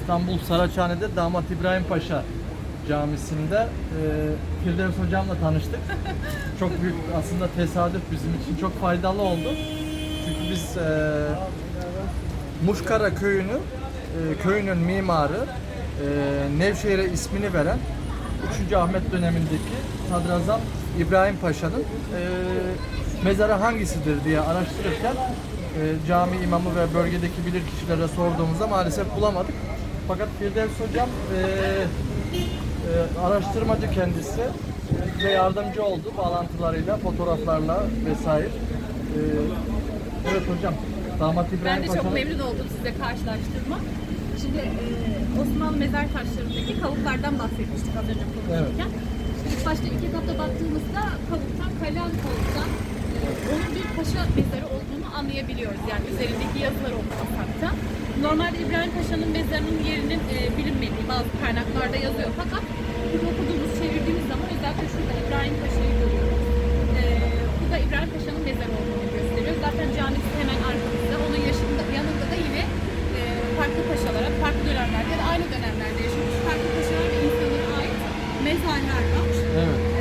İstanbul Saraçhane'de Damat İbrahim Paşa Camisi'nde e, Firdevs Hocam'la tanıştık. Çok büyük aslında tesadüf bizim için çok faydalı oldu. Çünkü biz e, Muşkara köyünü, e, köyünün mimarı, e, Nevşehir'e ismini veren 3. Ahmet dönemindeki Sadrazam İbrahim Paşa'nın e, mezarı hangisidir diye araştırırken e, cami imamı ve bölgedeki bilir kişilere sorduğumuzda maalesef bulamadık. Fakat Firdevs Hocam e, e, araştırmacı kendisi ve yardımcı oldu bağlantılarıyla, fotoğraflarla vesaire. E, evet hocam, Damat İbrahim Ben de çok Paşa'nın memnun oldum size karşılaştırma. Şimdi e, Osmanlı mezar taşlarındaki kavuklardan bahsetmiştik az önce konuşurken. İlk başta ilk etapta baktığımızda kavuktan, kalan kavuktan onun bir paşa mezarı olduğunu anlayabiliyoruz. Yani üzerindeki yazılar okumasak da. Normalde İbrahim Paşa'nın mezarının yerinin e, bilinmediği bazı kaynaklarda yazıyor. Fakat biz okuduğumuz, çevirdiğimiz zaman özellikle şurada İbrahim Paşa'yı görüyoruz. E, bu da İbrahim Paşa'nın mezarı olduğunu gösteriyor. Zaten camisi hemen arkamızda. Onun yaşında, yanında da yine e, farklı paşalara, farklı dönemlerde ya da aynı dönemlerde yaşamış farklı paşalar ve insanlara ait mezarlar var. Evet.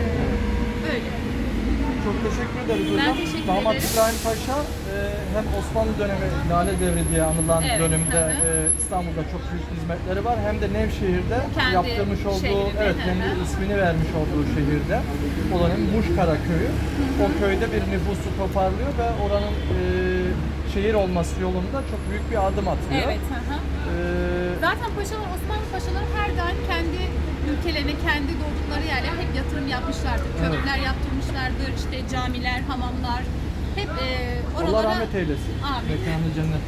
Çok teşekkür ederiz Ben hocam. teşekkür Damat ederim. İbrahim Paşa e, hem Osmanlı dönemi Lale Devri diye anılan Evet, dönemde e, İstanbul'da çok büyük hizmetleri var. Hem de Nevşehir'de Kendi yaptırmış olduğu, şehrinde, evet kendi hı. ismini vermiş olduğu şehirde. O dönem Muşkara köyü. O köyde bir nüfusu toparlıyor ve oranın e, şehir olması yolunda çok büyük bir adım atıyor. Evet. Hı hı. E, Zaten paşalar, Osmanlı ülkelerine, kendi doğdukları yerlere hep yatırım yapmışlardır. Köprüler yaptırmışlardır, işte camiler, hamamlar. Hep e, Allah oralara... rahmet eylesin. Amin. Mekanı cennet